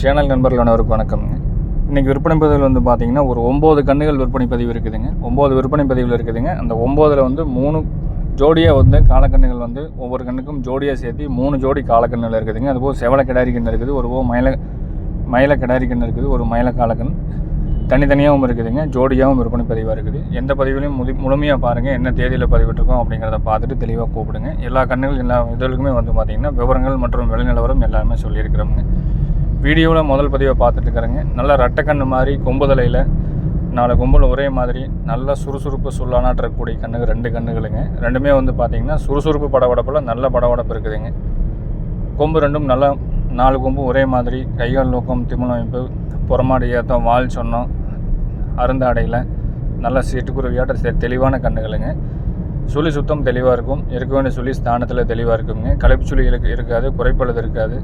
Channel நண்பர்கள் அனைவருக்கு வணக்கம்ங்க இன்றைக்கி விற்பனை பதிவில் வந்து பார்த்தீங்கன்னா ஒரு ஒம்பது கண்ணுகள் விற்பனை பதிவு இருக்குதுங்க. ஒம்பது விற்பனை பதிவில் இருக்குதுங்க. அந்த ஒம்போதில் வந்து மூணு ஜோடியாக வந்து காலக்கண்ணுகள் வந்து ஒவ்வொரு கண்ணுக்கும் ஜோடியாக சேர்த்து மூணு ஜோடி காலக்கண்ணுகள் இருக்குதுங்க. அதுபோல் செவல கிடாரி கண் இருக்குது ஒரு போ மயில மயில கிடாரி கண் இருக்குது ஒரு மயில காலக்கண் தனித்தனியாகவும் இருக்குதுங்க ஜோடியாகவும் விற்பனை பதிவாக இருக்குது. எந்த பதிவிலையும் முழு முழுமையாக பாருங்கள் என்ன தேதியில் பதிவிட்டிருக்கோம் அப்படிங்கிறத பார்த்துட்டு தெளிவாக கூப்பிடுங்க. எல்லா கண்ணுகள் எல்லா இதழுக்குமே வந்து பார்த்திங்கன்னா விவரங்கள் மற்றும் விளைநிலவரம் எல்லாமே சொல்லியிருக்கிறோங்க வீடியோவில் முதல் பதிவை பார்த்துட்டு இருக்கிறேங்க நல்ல ரெட்டைக்கண்ணு மாதிரி கொம்புதலையில் நாலு கொம்பில் ஒரே மாதிரி நல்ல சுறுசுறுப்பு சொல்லானாற்றக்கூடிய கண்ணுகள் ரெண்டு கண்ணுகளுங்க. ரெண்டுமே வந்து பார்த்திங்கன்னா சுறுசுறுப்பு படவடப்பில் நல்ல படபடப்பு இருக்குதுங்க. கொம்பு ரெண்டும் நல்லா நாலு கொம்பும் ஒரே மாதிரி கைகால் நோக்கம் திமிழ் அமைப்பு புறமாடி ஏற்றம் வால் சொன்னோம் அருந்தாடையில் நல்ல சிட்டுக்குருவியாட்ட தெளிவான கண்ணுகளுங்க. சுழி சுத்தம் தெளிவாக இருக்கும். இருக்க வேண்டிய சுழி ஸ்தானத்தில் தெளிவாக இருக்குங்க. களைப்பு சுழி இருக்காது குறைப்பழுது இருக்காது.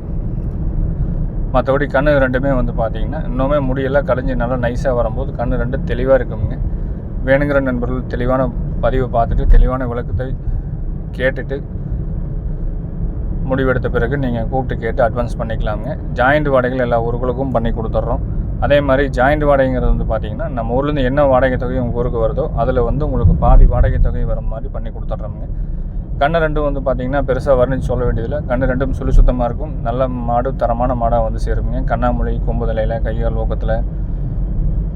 மற்றபடி கண் ரெண்டுமே வந்து பார்த்தீங்கன்னா இன்னுமே முடியெல்லாம் கலைஞ்சி நல்லா நைஸாக வரும்போது கண் ரெண்டு தெளிவாக இருக்குங்க. வேணுங்கிற நண்பர்கள் தெளிவான பதிவை பார்த்துட்டு தெளிவான விளக்கத்தை கேட்டுட்டு முடிவெடுத்த பிறகு நீங்கள் கூப்பிட்டு கேட்டு அட்வான்ஸ் பண்ணிக்கலாங்க ஜாயிண்ட் வாடகைகள் எல்லா ஊர்களுக்கும் பண்ணி கொடுத்துட்றோம் அதே மாதிரி ஜாயிண்ட் வாடகைங்கிறது வந்து பார்த்தீங்கன்னா நம்ம ஊர்லேருந்து என்ன வாடகை தொகை உங்கள் ஊருக்கு வருதோ அதில் வந்து உங்களுக்கு பாதி வாடகை தொகை வர மாதிரி பண்ணி கொடுத்துட்றோங்க கண்ணு ரெண்டும் வந்து பார்த்தீங்கன்னா பெருசாக வர்ணிச்சு சொல்ல வேண்டியதில்லை. கண்ணு ரெண்டும் சுழி சுத்தமாக இருக்கும். நல்ல மாடு தரமான மாடாக வந்து சேருவீங்க. கண்ணாமொழி கொம்புதலையில் கையால் ஊக்கத்தில்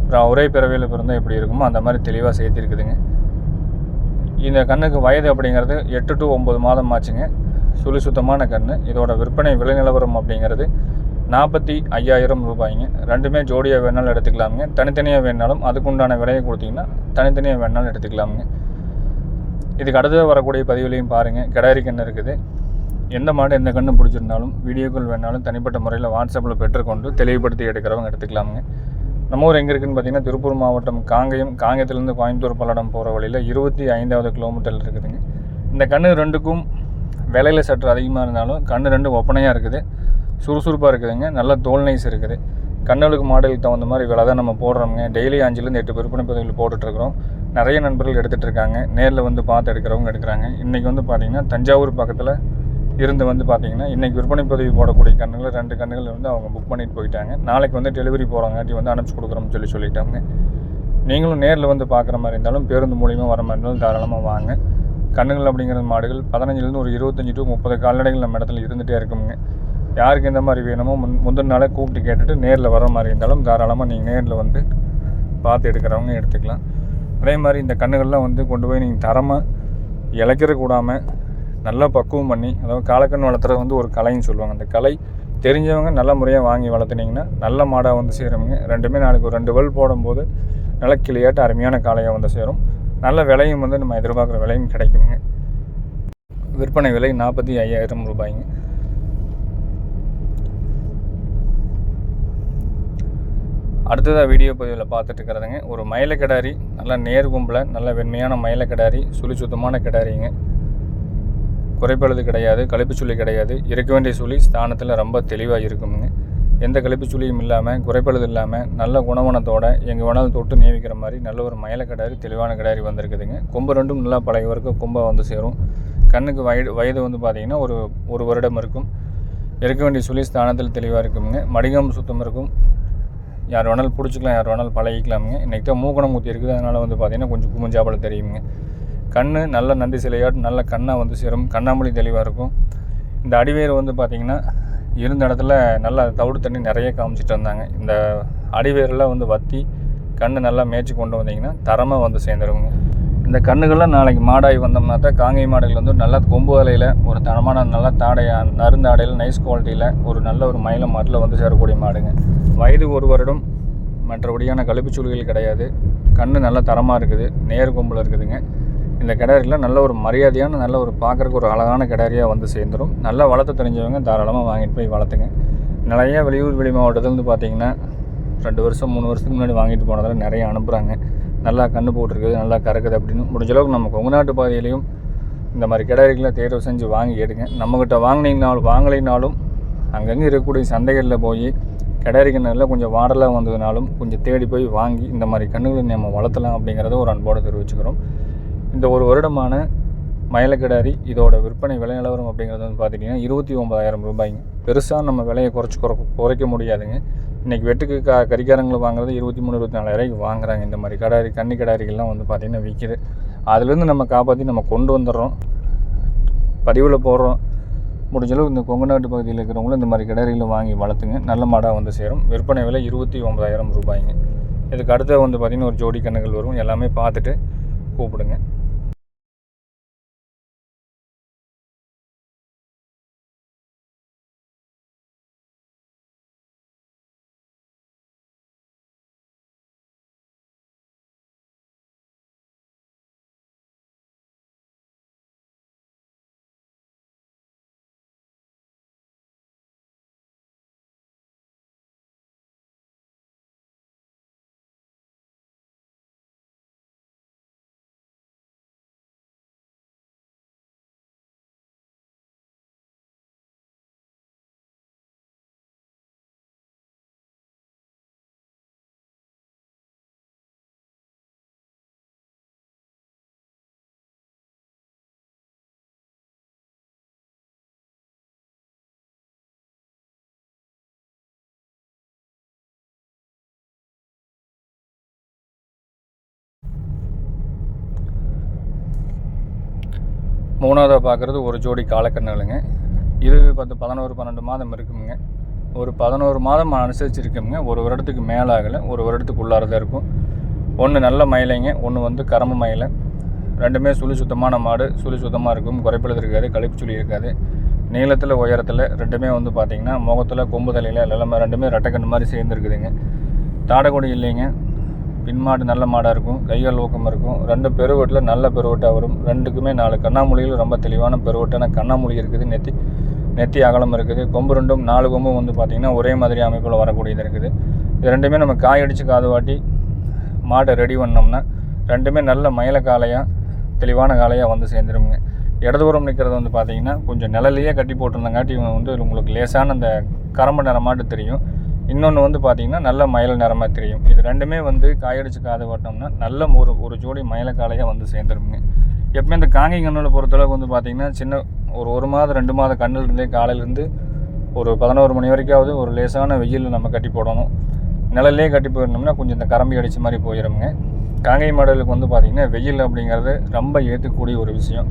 அப்புறம் ஒரே பிறவியில் பிறந்தால் எப்படி இருக்குமோ அந்த மாதிரி தெளிவாக சேர்த்திருக்குதுங்க. இந்த கண்ணுக்கு வயது அப்படிங்கிறது எட்டு டு ஒம்பது மாதம் ஆச்சுங்க. சுழி சுத்தமான கன்று இதோட விற்பனை விலை நிலவரம் அப்படிங்கிறது நாற்பத்தி ஐயாயிரம் ரூபாய்ங்க. ரெண்டுமே ஜோடியாக வேணாலும் எடுத்துக்கலாமுங்க. தனித்தனியாக வேணாலும் அதுக்குண்டான விலையை கொடுத்தீங்கன்னா தனித்தனியாக வேணாலும் எடுத்துக்கலாமுங்க. இதுக்கு அடுத்து வரக்கூடிய பதிவுலையும் பாருங்கள் கிடாரி கன்று இருக்குது. எந்த மாடு எந்த கண்ணு பிடிச்சிருந்தாலும் வீடியோக்கள் வேணாலும் தனிப்பட்ட முறையில் வாட்ஸ்அப்பில் பெற்றுக்கொண்டு தெளிவுபடுத்தி எடுக்கிறவங்க எடுத்துக்கலாமுங்க. நம்ம ஊர் எங்கே இருக்குதுன்னு பார்த்தீங்கன்னா திருப்பூர் மாவட்டம் காங்கயம் காங்கயத்துலேருந்து கோயம்புத்தூர் பல்லடம் போகிற வழியில் இருபத்தி ஐந்தாவது கிலோமீட்டர் இருக்குதுங்க. இந்த கன்று ரெண்டுக்கும் விலையில் சற்று அதிகமாக இருந்தாலும் கண்ணு ரெண்டு ஒப்பனையாக இருக்குது. சுறுசுறுப்பாக இருக்குதுங்க. நல்ல தோல் நைஸ் இருக்குது. கண்ணலுக்கு மாடலுக்கு தகுந்த மாதிரி விலை தான் நம்ம போடுறோங்க டெய்லி அஞ்சுலேருந்து எட்டு விற்பனை பதிவுகள் போட்டுட்ருக்குறோம். நிறைய நண்பர்கள் எடுத்துகிட்டு இருக்காங்க நேரில் வந்து பார்த்து எடுக்கிறவங்க எடுக்கிறாங்க. இன்றைக்கி வந்து பார்த்திங்கன்னா தஞ்சாவூர் பக்கத்தில் இருந்து வந்து பார்த்திங்கன்னா இன்றைக்கி விற்பனை பதிவு போடக்கூடிய கண்ணுகள் ரெண்டு கண்ணுகள் வந்து அவங்க புக் பண்ணிட்டு போயிட்டாங்க. நாளைக்கு வந்து டெலிவரி போகிறவங்காட்டி வந்து அனுப்பிச்சி கொடுக்குறோம்னு சொல்லி சொல்லிட்டாங்க. நீங்களும் நேரில் வந்து பார்க்குற மாதிரி இருந்தாலும் பேருந்து மூலியமாக வர மாதிரி இருந்தாலும் தாராளமாக வாங்க. கண்ணுகள் அப்படிங்கிற மாடுகள் பதினஞ்சுலேருந்து ஒரு இருபத்தஞ்சி டு முப்பது கால்நடைகள் நம்ம இடத்துல இருந்துகிட்டே இருக்குங்க. யாருக்கு எந்த மாதிரி வேணுமோ முன் முந்தின நாளே கூப்பிட்டு கேட்டுட்டு நேரில் வர மாதிரி இருந்தாலும் தாராளமாக நீங்கள் நேரில் வந்து பார்த்து எடுக்கிறவங்க எடுத்துக்கலாம். அதே மாதிரி இந்த கண்ணுகள்லாம் வந்து கொண்டு போய் நீங்கள் தரமாக இழைக்கிற கூடாமல் நல்லா பக்குவம் பண்ணி அதாவது காலக்கண் வளர்த்துறது வந்து ஒரு கலைன்னு சொல்லுவாங்க. அந்த கலை தெரிஞ்சவங்க நல்ல முறையாக வாங்கி வளர்த்துனீங்கன்னா நல்ல மாடாக வந்து சேருங்க ரெண்டுமே நாளைக்கு ஒரு ரெண்டு வல் போடும்போது நல்ல கிளியாட்டு அருமையான காளையாக வந்து சேரும். நல்ல விலையும் வந்து நம்ம எதிர்பார்க்குற விலையும் கிடைக்குங்க. விற்பனை விலை நாற்பத்தி ஐயாயிரம் ரூபாய்ங்க. அடுத்ததாக வீடியோ பதிவில் பார்த்துட்டு இருக்கிறதுங்க. ஒரு மயில கிடாரி நல்லா நேர் கும்பில் நல்ல வெண்மையான மயில கிடாரி சுழி சுத்தமான கிடாரிங்க. குறைப்பழுது கிடையாது கழிப்பு சுழி கிடையாது. இருக்க வேண்டிய சுழி ஸ்தானத்தில் ரொம்ப தெளிவாக இருக்குங்க. எந்த கழிப்பு சுழியும் இல்லாமல் குறைப்பழுது இல்லாமல் நல்ல குணவனத்தோட எங்கள் வேணாலும் தொட்டு நியமிக்கிற மாதிரி நல்ல ஒரு மயில கிடாரி தெளிவான கிடாரி வந்திருக்குதுங்க. கொம்பு ரெண்டும் நல்லா பழைய வரைக்கும் கொம்பாக வந்து சேரும். கண்ணுக்கு வயது வயது வந்து பார்த்திங்கன்னா ஒரு ஒரு வருடம் இருக்கும். இருக்க வேண்டிய சுழி ஸ்தானத்தில் தெளிவாக இருக்குங்க. மடிகம் சுத்தம் இருக்கும். யார் வேணாலும் பிடிச்சிக்கலாம் யார் வேணாலும் பழகிக்கலாமுங்க. இன்றைக்கி தான் மூக்கணம் ஊற்றி இருக்குது. அதனால் வந்து பார்த்திங்கன்னா கொஞ்சம் குமிஞ்சாப்பல தெரியுங்க கண் நல்ல நந்தி சிலையாட்டு நல்ல கண்ணாக வந்து சேரும். கண்ணாமொழி தெளிவாக இருக்கும். இந்த அடிவேர் வந்து பார்த்திங்கன்னா இருந்த இடத்துல நல்லா தவிடு தண்ணி நிறைய காமிச்சிட்டு வந்தாங்க. இந்த அடிவேரெலாம் வந்து வற்றி கண் நல்லா மேய்ச்சி கொண்டு வந்தீங்கன்னா தரமாக வந்து சேர்ந்துருவோங்க இந்த கண்ணுகள்லாம் நாளைக்கு மாடாகி வந்தோம்னா தான் காங்கை மாடுகள் வந்து நல்லா கொம்பு வலையில் ஒரு தரமான நல்ல தாடையாக நருந்தாடையில் நைஸ் குவாலிட்டியில் ஒரு நல்ல ஒரு மயில மாட்டில் வந்து சேரக்கூடிய மாடுங்க. வயது ஒரு வருடம் மற்றபடியான கழிப்புச் சூழல் கிடையாது. கண் நல்ல தரமாக இருக்குது நேர் கொம்பில் இருக்குதுங்க. இந்த கிடாரியில் நல்ல ஒரு மரியாதையான நல்ல ஒரு பார்க்குறக்கு ஒரு அழகான கிடாரியாக வந்து சேர்ந்துடும் நல்லா வளர்த்து தெரிஞ்சவங்க தாராளமாக வாங்கிட்டு போய் வளர்த்துங்க. நிறைய வெளியூர் வெளி மாவட்டத்துலேருந்து பார்த்தீங்கன்னா ரெண்டு வருஷம் மூணு வருஷத்துக்கு முன்னாடி வாங்கிட்டு போனதில் நிறைய அனுப்புகிறாங்க நல்லா கண்ணு போட்டிருக்குது நல்லா கறக்குது அப்படின்னு. முடிஞ்சளவுக்கு நம்ம கொங்கு நாட்டு பாதையிலையும் இந்த மாதிரி கிடாரிகளை தேர்வு செஞ்சு வாங்கி எடுங்க. நம்மக்கிட்ட வாங்கினீங்கனாலும் வாங்கலைனாலும் அங்கங்கே இருக்கக்கூடிய சந்தைகளில் போய் கிடாரி கிணறுல கொஞ்சம் வாடலாக வந்ததுனாலும் கொஞ்சம் தேடி போய் வாங்கி இந்த மாதிரி கண்ணுகளை நம்ம வளர்த்தலாம் அப்படிங்கிறத ஒரு அன்போடு தெரிவிச்சுக்கிறோம். இந்த ஒரு வருடமான மயிலக்கிடாரி இதோட விற்பனை விலை நிலவரம் அப்படிங்கிறது வந்து பார்த்துட்டிங்கன்னா இருபத்தி ஒம்பதாயிரம் ரூபாய்ங்க. பெருசாக நம்ம விலையை குறைச்சி குறை குறைக்க முடியாதுங்க. இன்றைக்கி வெட்டுக்கு க கறிக்காரங்களை வாங்குறது இருபத்தி மூணு இருபத்தி நாலாயிரூவாய்க்கு வாங்குறாங்க. இந்த மாதிரி கடாரி கன்னி கடாரிகள்லாம் வந்து பார்த்திங்கன்னா விற்கிது அதுலேருந்து நம்ம காப்பாற்றி நம்ம கொண்டு வந்துடுறோம். பதிவில் போடுறோம். முடிஞ்சளவு இந்த கொங்கு நாட்டு பகுதியில் இருக்கிறவங்களும் இந்த மாதிரி கிடாரிகளை வாங்கி வளர்த்துங்க. நல்ல மாடாக வந்து சேரும். விற்பனை விலை இருபத்தி ஒன்பதாயிரம் ரூபாய்ங்க. இதுக்கு அடுத்து வந்து பார்த்திங்கன்னா ஒரு ஜோடி கண்ணுகள் வரும். எல்லாமே பார்த்துட்டு கூப்பிடுங்க. மூணாவதாக பார்க்குறது ஒரு ஜோடி காலக்கண்ணுகளுங்க இது பத்து பதினோரு பன்னெண்டு மாதம் இருக்குங்க ஒரு பதினோரு மாதம் அனுசரிச்சிருக்கோங்க ஒரு வருடத்துக்கு மேலே ஆகலை ஒரு வருடத்துக்கு உள்ளார தான் இருக்கும். ஒன்று நல்ல மயிலைங்க ஒன்று வந்து கரம்பு மயிலை. ரெண்டுமே சுழி சுத்தமான மாடு சுழி சுத்தமாக இருக்கும். குறைப்பிலது இருக்காது கழிப்பு சுழி இருக்காது. நீளத்தில் உயரத்தில் ரெண்டுமே வந்து பார்த்திங்கன்னா முகத்தில் கொம்பு தலையில் எல்லாமே ரெண்டுமே ரெட்டைக்கண்ணு மாதிரி சேர்ந்துருக்குதுங்க. தாடக்குடி இல்லைங்க. பின்மாடு நல்ல மாடாக இருக்கும் கையால் ஊக்கம் இருக்கும். ரெண்டு பெருவட்டில் நல்ல பெருவட்டாக வரும். ரெண்டுக்குமே நாலு. கண்ணாமொழிகள் ரொம்ப தெளிவான பெருவட்டான கண்ணாமூலி இருக்குது நெத்தி நெத்தி அகலம் இருக்குது. கொம்பு ரெண்டும் நாலு கொம்பும் வந்து பார்த்திங்கன்னா ஒரே மாதிரி அமைப்பில் வரக்கூடியது இருக்குது. இது ரெண்டுமே நம்ம காய் அடித்து காது வாட்டி மாடை ரெடி பண்ணோம்னா ரெண்டுமே நல்ல மயில காளையாக தெளிவான காளையாக வந்து சேர்ந்துருங்க இடதுபுறம் நிற்கிறது வந்து பார்த்திங்கன்னா கொஞ்சம் நிழலையே கட்டி போட்டிருந்தங்காட்டி வந்து உங்களுக்கு லேசான அந்த கரம்பு நிறமாட்டு தெரியும். இன்னொன்று வந்து பார்த்திங்கன்னா நல்ல மயில் நிறமாக தெரியும். இது ரெண்டுமே வந்து காயடிச்சு காது ஓட்டோம்னா நல்ல ஒரு ஒரு ஜோடி மயில காளையாக வந்து சேர்ந்துருங்க எப்பவுமே இந்த காங்கை கண்ணில் பொறுத்தளவுக்கு வந்து பார்த்திங்கன்னா சின்ன ஒரு ஒரு மாதம் ரெண்டு மாத கண்ணிலிருந்தே காலையிலேருந்து ஒரு பதினோரு மணி வரைக்காவது ஒரு லேசான வெயில் நம்ம கட்டி போடணும். நிழல்லே கட்டி போயிருந்தோம்னா கொஞ்சம் இந்த கரம்பி அடித்த மாதிரி போயிடுங்க காங்கை மாடலுக்கு வந்து பார்த்திங்கன்னா வெயில் அப்படிங்கிறது ரொம்ப ஏற்றுக்கூடிய ஒரு விஷயம்.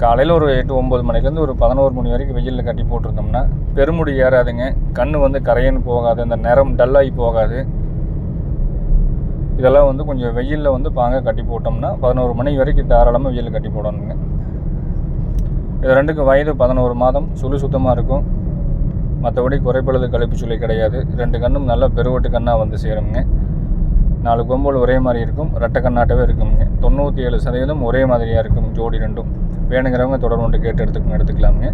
காலையில் ஒரு எட்டு ஒம்பது மணிலேருந்து ஒரு பதினோரு மணி வரைக்கும் வெயிலில் கட்டி போட்டிருந்தோம்னா பெருமுடி ஏறாதுங்க. கண் வந்து கரையன்னு போகாது. அந்த நிறம் டல்லாகி போகாது. இதெல்லாம் வந்து கொஞ்சம் வெயிலில் வந்து பாங்க கட்டி போட்டோம்னா பதினோரு மணி வரைக்கும் தாராளமாக வெயில் கட்டி போடணுங்க. இது ரெண்டுக்கும் வயது பதினோரு மாதம். சுழி சுத்தமாக இருக்கும். மற்றபடி குறைப்பழுது கழிப்பு சுழி கிடையாது. ரெண்டு கண்ணும் நல்லா பெருவட்டு கண்ணாக வந்து சேருங்க. நாலு கொம்புகள் ஒரே மாதிரி இருக்கும். ரெட்டை கண்ணாட்டவே இருக்குங்க. தொண்ணூற்றி ஏழு சதவீதம் ஒரே மாதிரியாக இருக்கும் ஜோடி ரெண்டும். வேணுங்கிறவங்க தொடர்பு ஒன்று கேட்டு எடுத்துக்கணும் எடுத்துக்கலாமுங்க.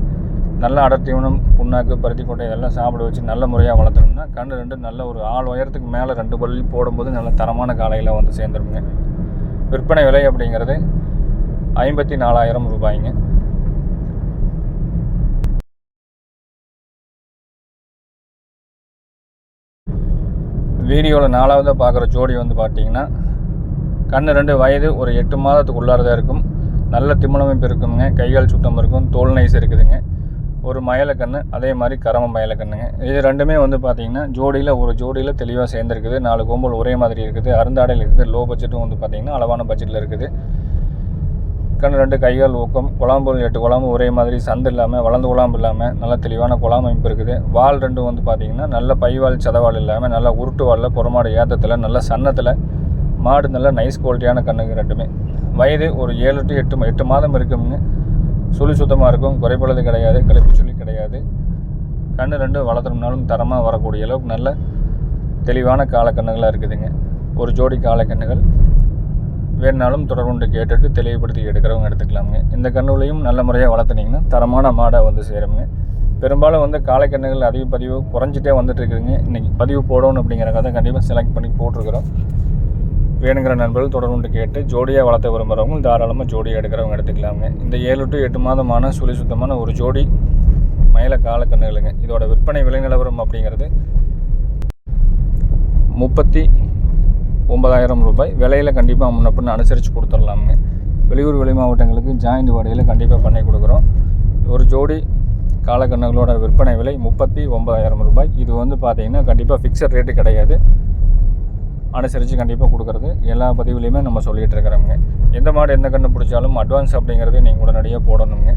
நல்ல அடர்த்தீவனம் புண்ணாக்கு பருத்தி கொட்டை இதெல்லாம் சாப்பிட வச்சு நல்ல முறையாக வளர்த்தணும்னா கண் ரெண்டு நல்ல ஒரு ஆள் உயரத்துக்கு மேலே ரெண்டு பள்ளி போடும்போது நல்ல தரமான காலையில் வந்து சேர்ந்துருங்க. விற்பனை விலை அப்படிங்கிறது ஐம்பத்தி நாலாயிரம் ரூபாய்ங்க. வீடியோவில் நாலாவதாக பார்க்குற ஜோடி வந்து பார்த்தீங்கன்னா கண் ரெண்டு வயது ஒரு எட்டு மாதத்துக்கு உள்ளாரதாக இருக்கும். நல்ல திமிழமைப்பு இருக்குங்க கைகால் சுத்தம் இருக்கும். தோல் நைஸ் இருக்குதுங்க. ஒரு மயலக்கண்ணு அதே மாதிரி கரம மயலக்கண்ணுங்க. இது ரெண்டுமே வந்து பார்த்திங்கன்னா ஜோடியில் ஒரு ஜோடியில் தெளிவாக சேர்ந்துருக்குது. நாலு கோம்பல் ஒரே மாதிரி இருக்குது. அருந்தாடையில் இருக்குது. லோ பட்ஜெட்டும் வந்து பார்த்தீங்கன்னா அளவான பட்ஜெட்டில் இருக்குது. கண் ரெண்டு கைகால் ஊக்கம். குழாம்பு எட்டு குழாம்பு ஒரே மாதிரி சந்து இல்லாமல் வளர்ந்து குழாம்பு இல்லாமல் நல்ல தெளிவான குழாம் அமைப்பு இருக்குது. வால் ரெண்டும் வந்து பார்த்திங்கன்னா நல்ல பைவால் சதவால் இல்லாமல் நல்லா உருட்டு வாலில் புறமாடு ஏத்தத்தில் நல்ல சன்னத்தில் மாடு நல்ல நைஸ் குவாலிட்டியான கண்ணுங்க ரெண்டுமே. வயது ஒரு ஏழு டு எட்டு எட்டு மாதம் இருக்குங்க சுழி சுத்தமாக இருக்கும். குறைபடுறது கிடையாது கழிப்பு சுழி கிடையாது. கண்ணு ரெண்டு வளர்த்துறோம்னாலும் தரமாக வரக்கூடிய அளவுக்கு நல்ல தெளிவான காலக்கண்ணுகளாக இருக்குதுங்க. ஒரு ஜோடி காலக்கண்ணுகள் வேணுனாலும் தொடர்புண்டு கேட்டுட்டு தெளிவுபடுத்தி எடுக்கிறவங்க எடுத்துக்கலாமுங்க. இந்த கண்ணுகளையும் நல்ல முறையாக வளர்த்துனீங்கன்னா தரமான மாடாக வந்து சேருங்க பெரும்பாலும் வந்து காலைக்கண்ணுகள் அதிக பதிவு குறைஞ்சிட்டே வந்துட்டு இருக்குதுங்க. இன்றைக்கி பதிவு போடணும் அப்படிங்கிறக்காக கண்டிப்பாக செலக்ட் பண்ணி போட்டிருக்கிறோம். வேணுங்கிற நண்பர்கள் தொடர்புண்டு கேட்டு ஜோடியாக வளர்த்த விரும்புகிறவங்க தாராளமாக ஜோடியாக எடுக்கிறவங்க எடுத்துக்கலாமுங்க. இந்த ஏழு டு எட்டு மாதமான சுழி சுத்தமான ஒரு ஜோடி மயில காலக்கண்ணுகளுங்க இதோட விற்பனை விலை நிலவரம் அப்படிங்கிறது முப்பத்தி ஒன்பதாயிரம் ரூபாய். விலையில் கண்டிப்பாக முன்னப்பின்னு அனுசரித்து கொடுத்துடலாமுங்க. வெளியூர் வெளி மாவட்டங்களுக்கு ஜாயிண்ட் வாடகையில் கண்டிப்பாக பண்ணி கொடுக்குறோம். ஒரு ஜோடி காலக்கண்ணுகளோட விற்பனை விலை முப்பத்தி ஒன்பதாயிரம் ரூபாய். இது வந்து பார்த்திங்கன்னா கண்டிப்பாக ஃபிக்ஸட் ரேட்டு கிடையாது. அனுசரித்து கண்டிப்பாக கொடுக்குறது. எல்லா பதிவுலையுமே நம்ம சொல்லிகிட்டு இருக்கிறோங்க எந்த மாடு எந்த கன்று பிடிச்சாலும் அட்வான்ஸ் அப்படிங்கிறது நீங்கள் உடனடியாக போடணுங்க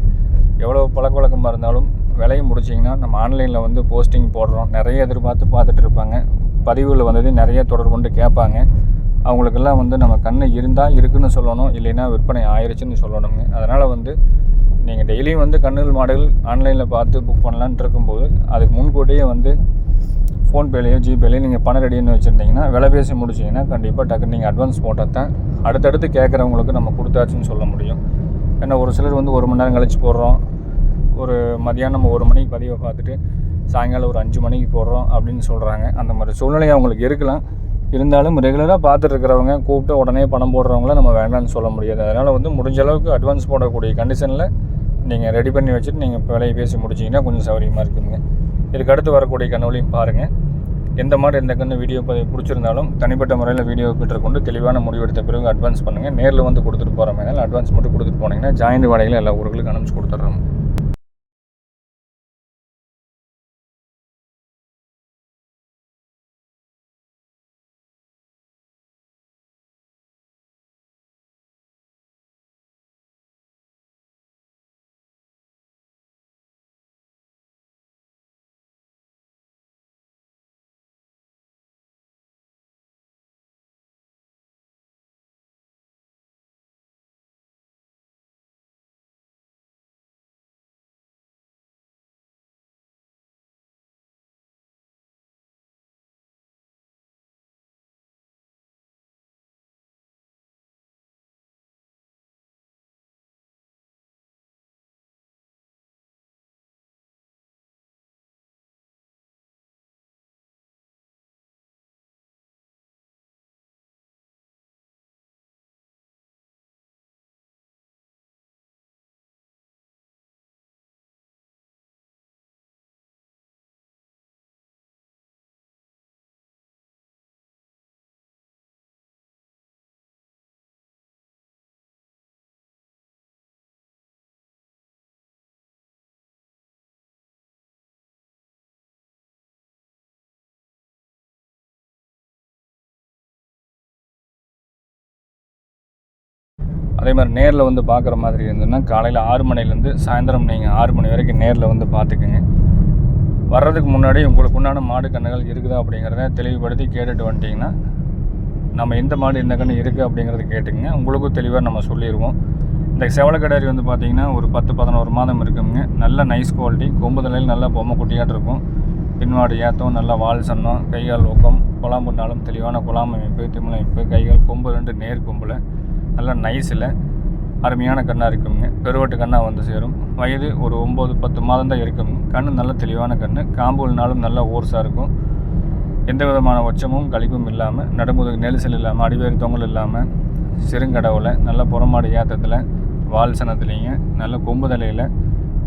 எவ்வளோ பழக்க வழக்கமாக இருந்தாலும் விலையை முடிச்சிங்கன்னா நம்ம ஆன்லைனில் வந்து போஸ்டிங் போடுறோம். நிறைய எதிர்பார்த்து பார்த்துட்டு இருப்பாங்க. பதிவுகள் வந்தது நிறைய தொடர்பு கொண்டு கேட்பாங்க. அவங்களுக்கெல்லாம் வந்து நம்ம கண்ணு இருந்தால் இருக்குன்னு சொல்லணும். இல்லைன்னா விற்பனை ஆயிடுச்சுன்னு சொல்லணுங்க அதனால் வந்து நீங்கள் டெய்லியும் வந்து கண்ணுகள் மாடுகள் ஆன்லைனில் பார்த்து புக் பண்ணலான்ட்டு இருக்கும்போது அதுக்கு முன்கூட்டியே வந்து ஃபோன்பேலையோ ஜிபேலையோ நீங்கள் பணம் ரெடின்னு வச்சுருந்தீங்கன்னா விலை பேசி முடிச்சிங்கன்னா கண்டிப்பாக டக்குன்னு நீங்கள் அட்வான்ஸ் போட்டால் அடுத்தடுத்து கேட்குறவங்களுக்கு நம்ம கொடுத்தாச்சுன்னு சொல்ல முடியும். ஏன்னா ஒரு சிலர் வந்து ஒரு மணி நேரம் கழிச்சு போடுறோம். ஒரு மதியானம் நம்ம ஒரு மணிக்கு பதிவை பார்த்துட்டு சாயங்காலம் ஒரு அஞ்சு மணிக்கு போடுறோம் அப்படின்னு சொல்கிறாங்க அந்த மாதிரி சூழ்நிலை அவங்களுக்கு இருக்கலாம். இருந்தாலும் ரெகுலராக பார்த்துட்டு இருக்கிறவங்க கூப்பிட்டு உடனே பணம் போடுறவங்கள நம்ம வேண்டாம்னு சொல்ல முடியாது. அதனால் வந்து முடிஞ்ச அளவுக்கு அட்வான்ஸ் போடக்கூடிய கண்டிஷனில் நீங்கள் ரெடி பண்ணி வச்சுட்டு நீங்கள் விலையை பேசி முடிச்சிங்கன்னா கொஞ்சம் சௌகரியமாக இருக்குதுங்க இதுக்கு அடுத்து வரக்கூடிய கனவுலையும் பாருங்கள் எந்த மாதிரி எந்த கண்ணு வீடியோ பிடிச்சிருந்தாலும் தனிப்பட்ட முறையில் வீடியோ பெற்றுக்கொண்டு தெளிவான முடிவெடுத்த பிறகு அட்வான்ஸ் பண்ணுங்கள் நேரில் வந்து கொடுத்துட்டு போகிற மாதிரி அட்வான்ஸ் மட்டும் கொடுத்துட்டு போனீங்கன்னா ஜாயின் வாடகையில் எல்லா ஊர்களுக்கும் அனுப்பிச்சு கொடுத்துட்றோம். அதே மாதிரி நேரில் வந்து பார்க்குற மாதிரி இருந்ததுன்னா காலையில் ஆறு மணிலேருந்து சாயந்தரம் நீங்கள் ஆறு மணி வரைக்கும் நேரில் வந்து பார்த்துக்குங்க. வர்றதுக்கு முன்னாடி உங்களுக்கு உண்டான மாடு கன்றுகள் இருக்குதா அப்படிங்கிறத தெளிவுபடுத்தி கேட்டுட்டு வந்துட்டிங்கன்னா நம்ம எந்த மாடு எந்த கன்று இருக்குது அப்படிங்கிறத கேட்டுங்க உங்களுக்கும் தெளிவாக நம்ம சொல்லிடுவோம் இந்த செவலக்கடாரி வந்து பார்த்திங்கன்னா ஒரு பத்து பதினோரு மாதம் இருக்குங்க. நல்ல நைஸ் குவாலிட்டி கொம்பு தலையில் நல்லா பொம்மை குட்டியாட்டு இருக்கும். பின்வாடு ஏத்தம் நல்லா வால் சன்னம் கைகால் ஊக்கம் குழாம்புண்டாலும் தெளிவான குழாம் அமைப்பு திமிழ் அமைப்பு கைகால் கொம்பு ரெண்டு நேர் கொம்பில். நல்லா நைஸில் அருமையான கண்ணாக இருக்குங்க. பெருவட்டு கண்ணாக வந்து சேரும். வயது ஒரு ஒம்பது பத்து மாதம் தான் இருக்கும். கண் நல்ல தெளிவான கண் காம்புனாலும் நல்லா ஓர்ஸாக இருக்கும். எந்த விதமான ஒச்சமும் கழிப்பும் இல்லாமல் நடுமுதுகு நெரிசல் இல்லாமல் அடிவேறு தொங்கல் இல்லாமல் சிறுங்கடவுளை நல்ல புறமாடு ஏத்தத்தில் வால் சனத்துலேயும் நல்ல கொம்பு தலையில்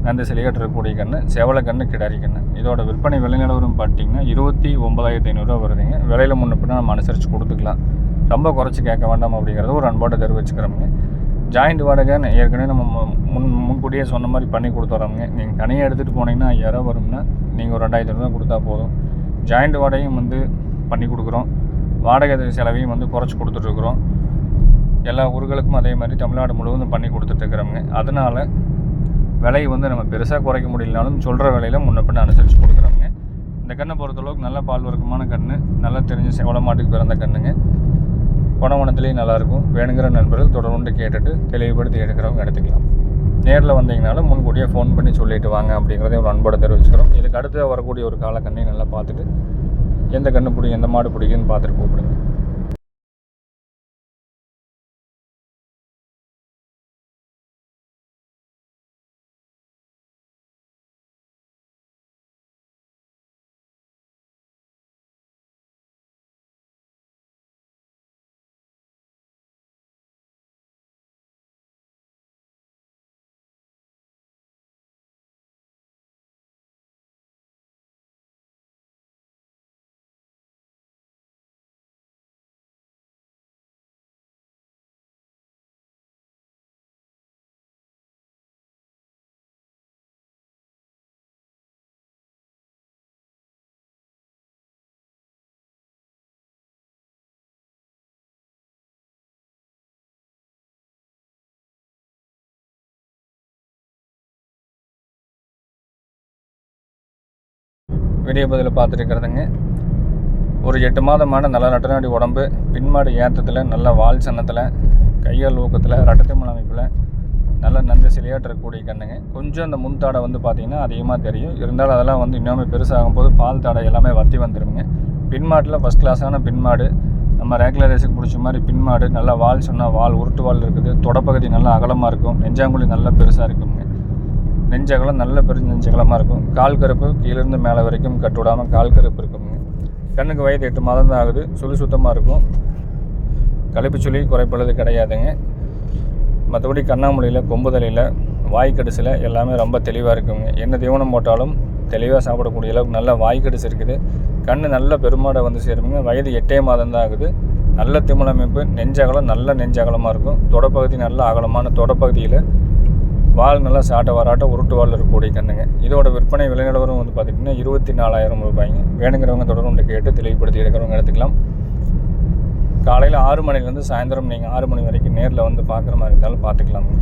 நந்த சிலையாட்டு கண்ணு கன்று செவலை கன்று கிடாரி கன்று இதோட விற்பனை விலை நிலவரம் பார்த்தீங்கன்னா இருபத்தி ஒம்பதாயிரத்தி ஐநூறுரூவா வருதுங்க. விலையில் முன்ன நம்ம அனுசரித்து கொடுத்துக்கலாம். ரொம்ப குறைச்சி கேட்க வேண்டாம் அப்படிங்கிறத ஒரு அன்போடு தெரிவிச்சுக்கிறோமுங்க ஜாயிண்ட் வாடகைன்னு ஏற்கனவே நம்ம மு- முன் முன்கூட்டியே சொன்ன மாதிரி பண்ணி கொடுத்துட்றோமுங்க நீங்கள் தனியாக எடுத்துகிட்டு போனீங்கன்னா ஐயாயிரம் வரும்னா நீங்கள் ஒரு ரெண்டாயிரத்து ரூபா கொடுத்தா போதும். ஜாயிண்ட் வாடகையும் வந்து பண்ணி கொடுக்குறோம். வாடகை செலவையும் வந்து குறைச்சி கொடுத்துட்ருக்குறோம் எல்லா ஊர்களுக்கும் அதே மாதிரி தமிழ்நாடு முழுவதும் பண்ணி கொடுத்துட்ருக்குறோங்க அதனால் விலையை வந்து நம்ம பெருசாக குறைக்க முடியலனாலும் சொல்கிற விலையில் முன்ன பின்ன அனுசரித்து கொடுக்குறோங்க இந்த கண்ணை பொறுத்தளவுக்கு நல்ல பால் வர்க்கமான கன்று நல்லா தெரிஞ்ச செவல மாட்டுக்கு பிறந்த கண்ணுங்க. பணவனத்துலேயும் நல்லாயிருக்கும். வேணுங்கிற நண்பர்கள் தொடர்ந்து கேட்டுட்டு தெளிவுபடுத்தி எடுக்கிறவங்க எடுத்துக்கலாம். நேரில் வந்தீங்கனாலும் முன்கூட்டியே ஃபோன் பண்ணி சொல்லிட்டு வாங்க அப்படிங்கிறதையும் ஒரு அன்போடு தெரிவிச்சுக்கிறோம். இதுக்கு அடுத்து வரக்கூடிய ஒரு கால கண்ணையும் நல்லா பார்த்துட்டு எந்த கண்ணு பிடிக்கும் எந்த மாடு பிடிக்குன்னு பார்த்துட்டு கூப்பிடுங்க. வீடியோ பதில் பார்த்துருக்கிறதுங்க ஒரு எட்டு மாதமான நல்ல நட்டநாடி உடம்பு பின்மாடு ஏற்றத்தில் நல்ல வால் சன்னத்தில் கையால் ஊக்கத்தில் ரட்டத்திமல் அமைப்பில் நல்ல நந்த சிலையாட்டு இருக்கக்கூடிய கண்ணுங்க. கொஞ்சம் அந்த முன் தாடை வந்து பார்த்திங்கன்னா அதிகமாக தெரியும். இருந்தாலும் அதெல்லாம் வந்து இன்னுமே பெருசாகும் போது பால் தாடை எல்லாமே வத்தி வந்துடுங்க பின்மாட்டில் ஃபஸ்ட் கிளாஸான பின்மாடு நம்ம ரேகுலர் ரேஸுக்கு பிடிச்ச மாதிரி பின்மாடு நல்லா வால் சொன்னால் வால் உருட்டு வால் இருக்குது. தொடப்பகுதி நல்லா அகலமாக இருக்கும். நெஞ்சாங்குழி நல்லா பெருசாக இருக்குங்க. நெஞ்சகலம் நல்ல பெரிய நெஞ்சகலமாக இருக்கும். கால் கருப்பு கீழேருந்து மேலே வரைக்கும் கட்டு விடாமல் கால் கருப்பு இருக்குங்க கண்ணுக்கு வயது எட்டு மாதம் தான் ஆகுது. சுழி சுத்தமாக இருக்கும். கழிப்பு சுழி குறைப்படுறது கிடையாதுங்க. மற்றபடி கண்ணாமூலியில் கொம்புதலையில் வாய்க்கடிசில் எல்லாமே ரொம்ப தெளிவாக இருக்குங்க. என்ன தீவனம் போட்டாலும் தெளிவாக சாப்பிடக்கூடிய அளவுக்கு நல்ல வாய்க்கடிசு இருக்குது. கண் நல்ல பெருமாடை வந்து சேருங்க வயது எட்டே மாதம் தான் ஆகுது. நல்ல திமிழமைப்பு நெஞ்சகலம் நல்ல நெஞ்சகலமாக இருக்கும். தொடப்பகுதி நல்ல அகலமான தொடப்பகுதியில் வால் நல்லா சாட்ட வராட்ட உருட்டு வால் இருக்கக்கூடிய கண்ணுங்க. இதோட விற்பனை விலைநிலவரம் வந்து பார்த்திங்கன்னா இருபத்தி நாலாயிரம் ரூபாய்ங்க. வேணுங்கிறவங்க தொடர்ந்து கேட்டு தெளிவுபடுத்தி எடுக்கிறவங்க எடுத்துக்கலாம். காலையில் ஆறு மணிலேருந்து சாயந்தரம் நீங்கள் ஆறு மணி வரைக்கும் நேரில் வந்து பார்க்குற மாதிரி இருந்தாலும் பார்த்துக்கலாமுங்க